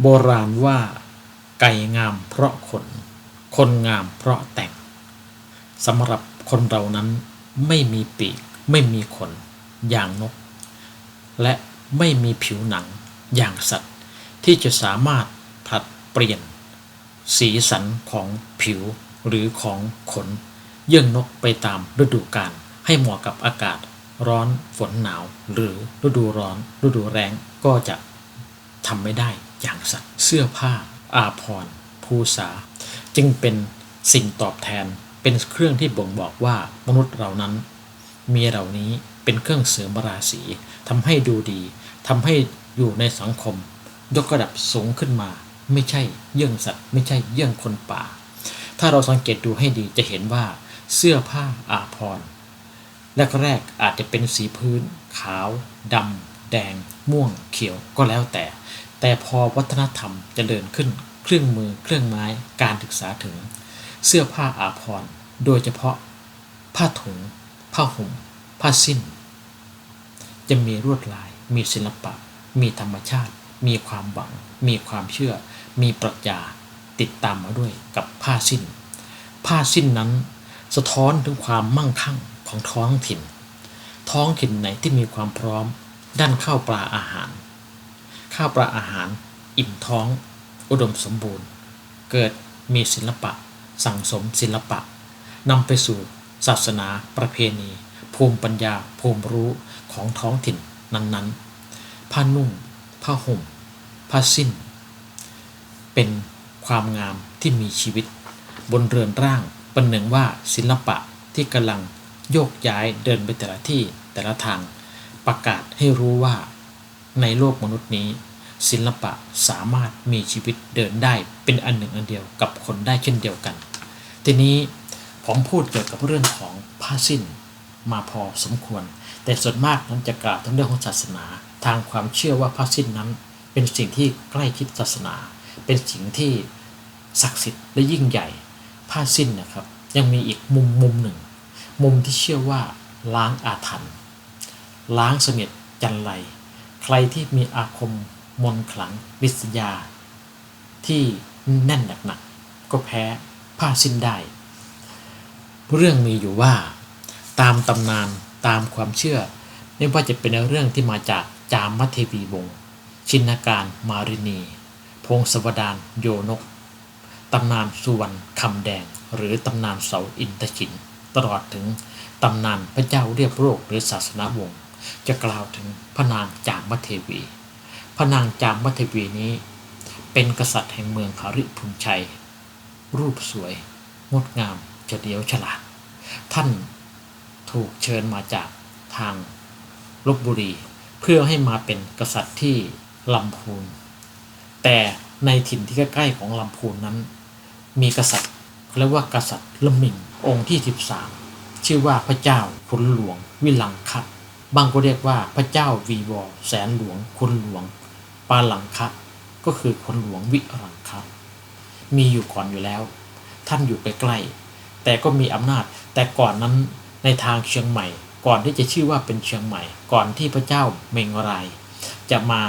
โบราณว่า ไก่งามเพราะขน คนงามเพราะแต่งสำหรับคนเรานั้นไม่มีปีก ไม่มีขน อย่างนก และไม่มีผิวหนัง อย่างสัตว์ ที่จะสามารถผลัดเปลี่ยน สีสันของผิวหรือของขน เยื่องนกไปตามฤดูกาลให้เหมาะกับอากาศร้อนฝนหนาว หรือฤดูร้อน ฤดูแรงก็จะทำไม่ได้ อย่างสัตว์เสื้อผ้า อาภรณ์ภูษา จึงเป็นสิ่งตอบแทนเป็นเครื่องที่บ่งบอกว่ามนุษย์เรานั้น มีเหล่านี้เป็นเครื่องเสริมราศีทำให้ดูดีทำให้อยู่ในสังคม ยกระดับสูงขึ้นมา ไม่ใช่เยื่องสัตว์ ไม่ใช่เยื่องคนป่า ถ้าเราสังเกตดูให้ดีจะเห็นว่าเสื้อผ้าอาภรณ์แรกๆอาจจะเป็นสีพื้น ขาวดำแดง ม่วงเขียวก็แล้วแต่ แต่พอวัฒนธรรมจเจริญขึ้น เครื่องมือเครื่องไม้การศึกษาถึง เสื้อผ้าอาภรณ์โดยเฉพาะ ผ้าถุง ผ้าห่ม ผ้าสิ้น จะมีลวดลาย มีศิลปะ มีธรรมชาติ มีความหวัง มีความเชื่อ มีปรัชญาติดตามมาด้วยกับผ้าสิ้น ผ้าสิ้นนั้น สะท้อนถึงความมั่งคั่งของท้องถิ่น ท้องถิ่นไหนที่มีความพร้อม ด้านข้าวปลาอาหาร ข้าวปลาอาหาร อิ่มท้อง อุดมสมบูรณ์ เกิดมีศิลปะ สั่งสมศิลปะนำไปสู่ศาสนาประเพณี ภูมิปัญญาภูมิรู้ของท้องถิ่นนั้นๆ ผ้านุ่ง ผ้าห่ม ผ้าสิ้น เป็นความงามที่มีชีวิต บนเรือนร่างเป็นหนึ่งว่าศิลปะที่กำลังโยกย้ายเดินไปแต่ละที่แต่ละทาง ประกาศให้รู้ว่า ในโลกมนุษย์นี้ ศิลปะสามารถมีชีวิตเดินได้เป็นอันหนึ่งอันเดียวกับคนได้เช่นเดียวกัน ทีนี้ผมพูดเกี่ยวกับเรื่องของผ้าสิ้นมาพอสมควร แต่ส่วนมากนั้นจะกล่าวถึงเรื่องของศาสนา ทางความเชื่อว่าผ้าสิ้นนั้น เป็นสิ่งที่ใกล้ชิดศาสนา เป็นสิ่งที่ศักดิ์สิทธิ์และยิ่งใหญ่ ผ้าสิ้นนะครับ ยังมีอีกมุมมุมหนึ่ง มุมที่เชื่อว่าล้างอาถรรพ์ล้างเสนียดจันไร ใครที่มีอาคมมนขลังวิสยา ที่แน่นหนักๆก็แพ้ผ้าสิ้นได้ เรื่องมีอยู่ว่า ตามตำนานตามความเชื่อ ไม่ว่าจะเป็นเรื่องที่มาจากจามมัทเทวีวงศ์ชินการมารินี พงศวดานโยนก ตำนานสุวรรณคำแดง หรือตำนานเสาอินทชิน ตลอดถึงตำนานพระเจ้าเรียบโรคหรือศาสนาวงศ์ จะกล่าวถึงพระนางจามเทวี พระนางจามเทวีนี้ เป็นกษัตริย์แห่งเมืองคาริพุนชัย รูปสวย งดงามเฉลียวฉลาด ท่านถูกเชิญมาจากทางลบบุรี เพื่อให้มาเป็นกษัตริย์ที่ลำพูน แต่ในถิ่นที่ใกล้ๆของลำพูนนั้น มีกษัตริย์เรียกว่ากษัตริย์ละมิงองค์ที่ 13 ชื่อว่าพระเจ้าขุนหลวงวิลังคะ บางก็เรียกว่าพระเจ้าวีวอแสนหลวงคุณหลวง ปาหลังคะ ก็คือคนหลวงวิรังคะมีอยู่ก่อนอยู่แล้ว ท่านอยู่ใกล้ๆแต่ก็มีอำนาจ แต่ก่อนนั้นในทางเชียงใหม่ ก่อนที่จะชื่อว่าเป็นเชียงใหม่ ก่อนที่พระเจ้าเมงราย จะมา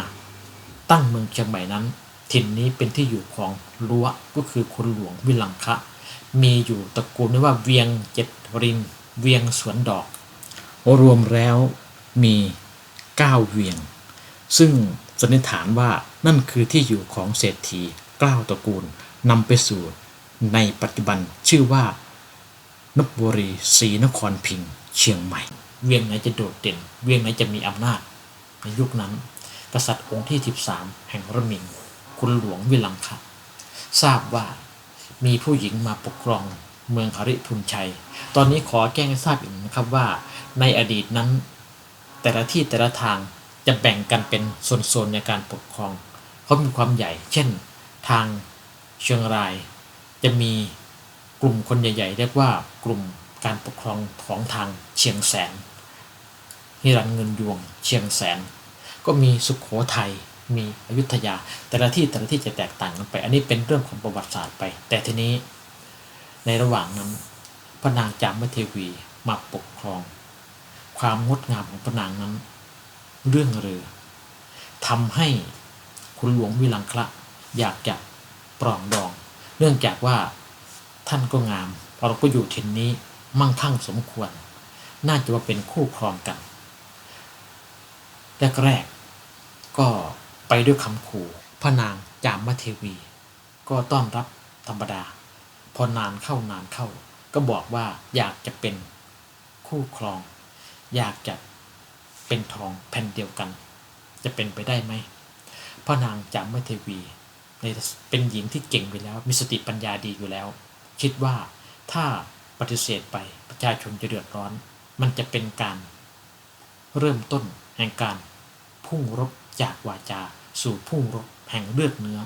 ตั้งเมืองเชียงใหม่นั้น ถิ่นนี้เป็นที่อยู่ของลัวก็คือคนหลวงวิลังคะ มีอยู่ตระกูลเรียกว่าเวียงเจ็ดรินเวียงสวนดอก รวมแล้ว มีเก้าเวียง ซึ่งสันนิษฐานว่านั่นคือที่อยู่ของเศรษฐีเก้าตระกูลนำไปสู่ในปัจจุบันชื่อว่านบบุรีศรีนครพิงเชียงใหม่ เวียงไหนจะโดดเด่น เวียงไหนจะมีอำนาจ ในยุคนั้น กษัตริย์องค์ที่ 13 แห่งระมิงคุณหลวงวิลังคะทราบว่ามีผู้หญิงมาปกครองเมืองหริพุนชัย ตอนนี้ขอแจ้งให้ทราบอีกนะครับว่า ในอดีตนั้น แต่ละที่แต่ละทางจะแบ่งกันเป็นโซนๆในการปกครองเขามีความใหญ่ เช่น ทางเชียงราย จะมีกลุ่มคนใหญ่ๆ เรียกว่ากลุ่มการปกครองของทางเชียงแสนฮิรันเงินยวง เชียงแสน ก็มีสุขโขทัยมีอยุธยา แต่ละที่แต่ละที่จะแตกต่างกันไป อันนี้เป็นเรื่องของประวัติศาสตร์ไป แต่ทีนี้ในระหว่างนั้นพระนางจามเทวีมาปกครอง ความงดงามของพระนางนั้น เรื่องเรือทำให้คุณหลวงวิลังคละอยากจะปรองดอง เนื่องจากว่าท่านก็งาม เราก็อยู่ถิ่นนี้มั่งคั่งสมควร น่าจะว่าเป็นคู่ครองกันแรกๆก็ไปด้วยคำขู่พระนางจามเทวี ก็ต้อนรับธรรมดา พอนานเข้านานเข้า ก็บอกว่าอยากจะเป็นคู่ครอง อยากจะเป็นทองแผ่นเดียวกัน จะเป็นไปได้ไหมพระนางจามเทวีในเป็นหญิงที่เก่งไปแล้ว มีสติปัญญาดีอยู่แล้ว คิดว่าถ้าปฏิเสธไปประชาชนจะเดือดร้อน มันจะเป็นการเริ่มต้นแห่งการพุ่งรบจากวาจา สู่พุ่งรบแห่งเลือดเนื้อ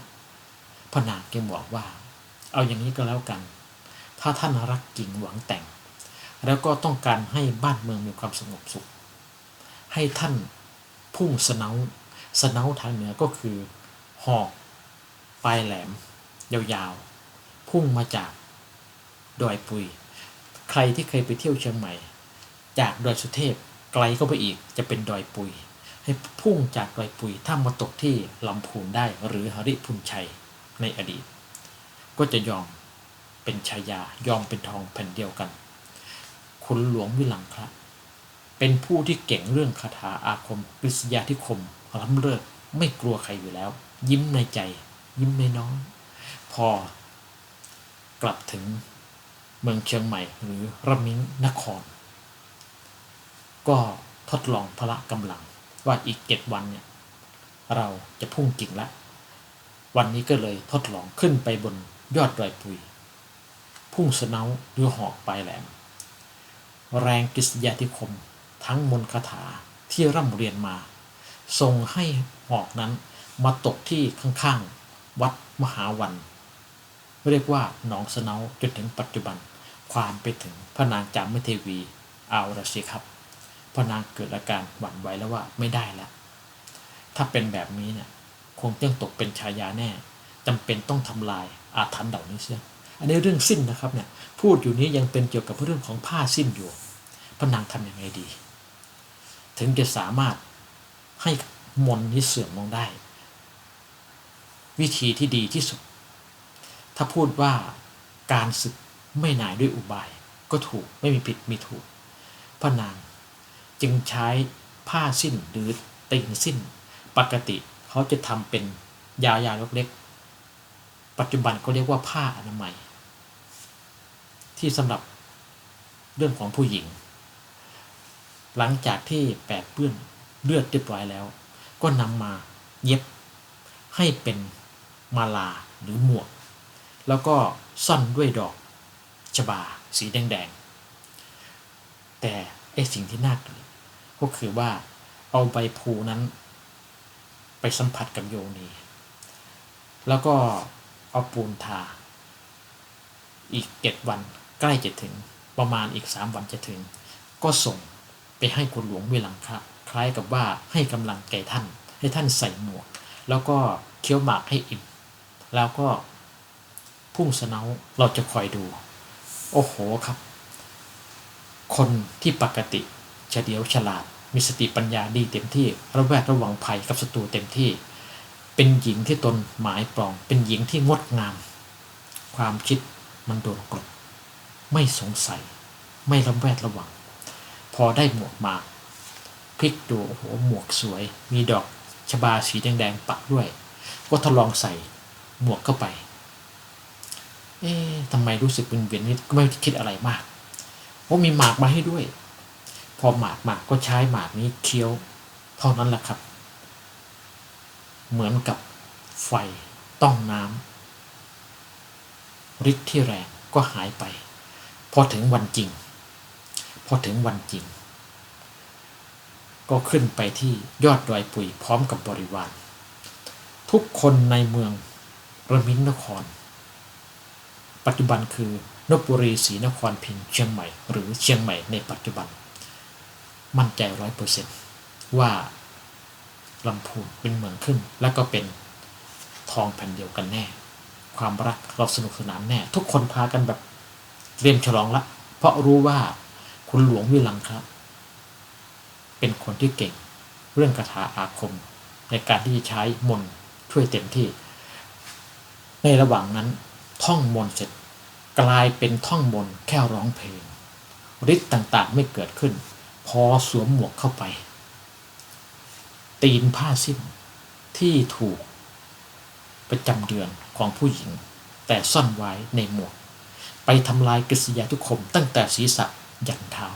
พระนางแกบอกว่า เอาอย่างนี้ก็แล้วกัน ถ้าท่านรักจริงหวังแต่ง แล้วก็ต้องการให้บ้านเมืองมีความสงบสุข ให้ท่านพุ่งสนาสนาทางเหนือก็คือ หอกปลายแหลม ยาวๆ พุ่งมาจากดอยปุย ใครที่เคยไปเที่ยวเชียงใหม่ จากดอยสุเทพไกลเข้าไปอีกจะเป็นดอยปุย ให้พุ่งจากดอยปุยถ้ามาตกที่ลำพูนได้หรือหริพุนชัยในอดีต ก็จะยอมเป็นชายายอมเป็นทองแผ่นเดียวกัน คุณหลวงวิลังครับเป็นผู้ที่เก่งเรื่องคาถาอาคมปริศยาที่คมล้ำเลิศไม่กลัวใครอยู่แล้ว ยิ้มในใจ ยิ้มในน้องพอกลับถึงเมืองเชียงใหม่หรือระมิงนคร ก็ทดลองพละกำลังว่าอีกเจ็ดวันเนี่ยเราจะพุ่งกิ่งละ วันนี้ก็เลยทดลองขึ้นไปบนยอดดอยปุย พุ่งสนาหรือหอกปลายแหลม แรงกิษยาธิคม ทั้งมนคาถาที่ร่ำเรียนมาทรงให้หอกนั้นมาตกที่ข้างๆ วัดมหาวัน เรียกว่าหนองสนาจนถึงปัจจุบัน ความไปถึงพระนางจามเทวีเอาละสิครับพระนางเกิดอาการหวั่นไหวแล้วว่าไม่ได้แล้ว ถ้าเป็นแบบนี้เนี่ยคงต้องตกเป็นชายาแน่จำเป็นต้องทำลายอาถรรพ์เหล่านี้เสีย อันนี้เรื่องสิ้นนะครับเนี่ยพูดอยู่นี้ยังเป็นเกี่ยวกับเรื่องของผ้าสิ้นอยู่พระนางทำยังไงดี ถึงจะสามารถให้มนนี้เสื่อมลงได้ วิธีที่ดีที่สุด ถ้าพูดว่าการศึกไม่นายด้วยอุบาย ก็ถูกไม่มีผิดมีถูกพระนางจึงใช้ผ้าสิ้นหรือตีนสิ้น ปกติเขาจะทำเป็นยายาเล็กๆปัจจุบันก็เรียกว่าผ้าอนามัย ที่สำหรับเรื่องของผู้หญิง หลังจากที่แปดเปื้อนเลือดเรียบร้อยแล้ว ก็นำมาเย็บให้เป็นมาลาหรือหมวก แล้วก็ซ่อนด้วยดอกชบาสีแดงๆ แต่ไอสิ่งที่น่าเกลียดก็คือว่าเอาใบพูนั้น ไปสัมผัสกับโยนีแล้วก็เอาปูนทา อีกเจ็ดวัน ใกล้จะถึงประมาณอีกสามวันจะถึง ก็ส่งไปให้คุณหลวงเวลังคะคล้ายกับว่าให้กำลังแก่ท่าน ให้ท่านใส่หมวก แล้วก็เคี้ยวหมากให้อิ่มแล้วก็พุ่งสนาเราจะคอยดู โอ้โหครับ คนที่ปกติเฉลียวฉลาด มีสติปัญญาดีเต็มที่ระแวดระวังภัยกับศัตรูเต็มที่ เป็นหญิงที่ตนหมายปรอง เป็นหญิงที่งดงาม ความคิดมันโดนกด ไม่สงสัย ไม่ระแวดระวัง พอได้หมวกมาพลิกดูโอ้โหหมวกสวย มีดอกชบาสีแดงๆปักด้วย ก็ทดลองใส่หมวกเข้าไป เอ๊ะทำไมรู้สึกเป็นเวียนนิดก็ไม่คิดอะไรมากว่าะมีหมากมาให้ด้วย พอหมากหมากก็ใช้หมากนี้เคี้ยวเท่านั้นแหละครับ เหมือนกับไฟต้องน้ำฤทธิ์ที่แรงก็หายไป พอถึงวันจริง พอถึงวันจริง ก็ขึ้นไปที่ยอดดอยปุยพร้อมกับบริวาร ทุกคนในเมืองระมินนคร ปัจจุบันคือนบุรีศรีนครพิงเชียงใหม่ หรือเชียงใหม่ในปัจจุบัน มั่นใจร้อยเปอร์เซนต์ว่าลำพูนเป็นเมืองขึ้น แล้วก็เป็นทองแผ่นเดียวกันแน่ ความรักเราสนุกสนานแน่ ทุกคนพากันแบบ เตรียมฉลองละ เพราะรู้ว่าคุณหลวงวิลังครับ เป็นคนที่เก่ง เรื่องคาถาอาคม ในการที่จะใช้มนช่วยเต็มที่ ในระหว่างนั้น ท่องมนเสร็จ กลายเป็นท่องมนแค่ร้องเพลงฤทธิ์ต่างๆไม่เกิดขึ้น พอสวมหมวกเข้าไป ตีนผ้าสิ้นที่ถูกประจำเดือนของผู้หญิง แต่ซ่อนไว้ในหมวก ทำลายกฤษยาทุกคมตั้งแต่ศีรษะยันเท้า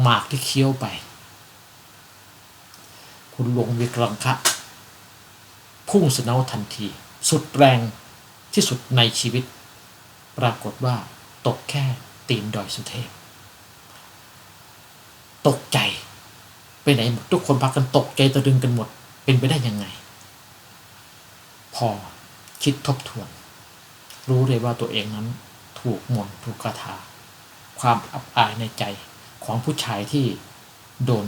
หมากที่เคี้ยวไป คุณหลวงวิกรังคะ พุ่งสนอาทันที สุดแรงที่สุดในชีวิต ปรากฏว่าตกแค่ตีนดอยสุเทพ ตกใจไปไหนหมดทุกคนพากันตกใจตะลึงกันหมดเป็นไปได้ยังไง พอคิดทบทวน รู้เลยว่าตัวเองนั้นถูกมนต์ถูกคาถา ความอับอายในใจของผู้ชายที่โดน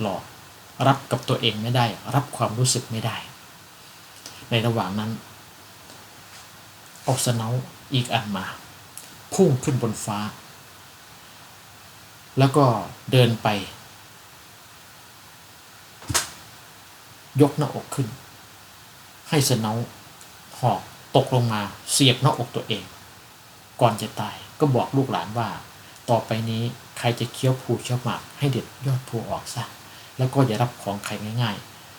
หลอก รับกับตัวเองไม่ได้ รับความรู้สึกไม่ได้ ในระหว่างนั้น เอาสนาอีกอันมา พุ่งขึ้นบนฟ้า แล้วก็เดินไป ยกหน้าอกขึ้น ให้สนาหอก ตกลงมาเสียบหน้าอกตัวเอง ก่อนจะตายก็บอกลูกหลานว่า ต่อไปนี้ใครจะเคี้ยวผูเคี้ยวหมากให้เด็ดยอดผูออกซะแล้วก็อย่ารับของใครง่าย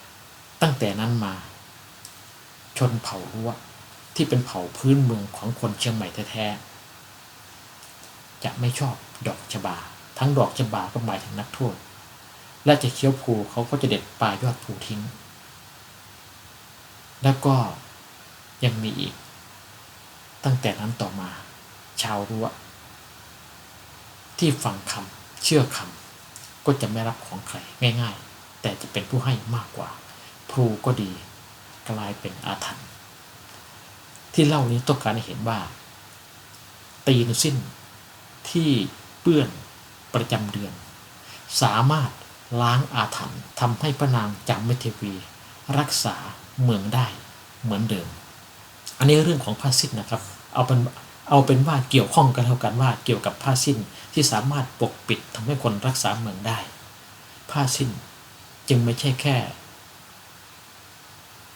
ๆ ตั้งแต่นั้นมา ชนเผ่ารั้วที่เป็นเผ่าพื้นเมืองของคนเชียงใหม่แท้ๆจะไม่ชอบดอกชบา ทั้งดอกชบาก็หมายถึงนักโทษและจะเคี้ยวผูเขาก็จะเด็ดปลายยอดผูทิ้ง แล้วก็ ยังมีอีก ตั้งแต่นั้นต่อมา ชาวรั้วที่ฟังคำเชื่อคำก็จะไม่รับของใครง่าย ๆ แต่จะเป็นผู้ให้มากกว่า ครูก็ดี กลายเป็นอาถรรพ์ที่เล่านี้ต้องการให้เห็นว่า ตีนสิ้นที่เปื้อนประจำเดือน สามารถล้างอาถรรพ์ทำให้พระนางจามเทวี รักษาเมืองได้เหมือนเดิม อันนี้เรื่องของผ้าสิ้นนะครับ เอาเป็นเอาเป็นว่าเกี่ยวข้องกันเท่ากันว่าเกี่ยวกับผ้าสิ้นที่สามารถปกปิดทำให้คนรักษาเมืองได้ ผ้าสิ้นจึงไม่ใช่แค่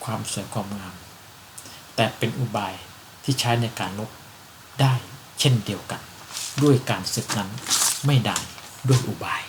ความสวยความงาม แต่เป็นอุบายที่ใช้ในการลบได้เช่นเดียวกัน ด้วยการศึกนั้นไม่ได้ด้วยอุบาย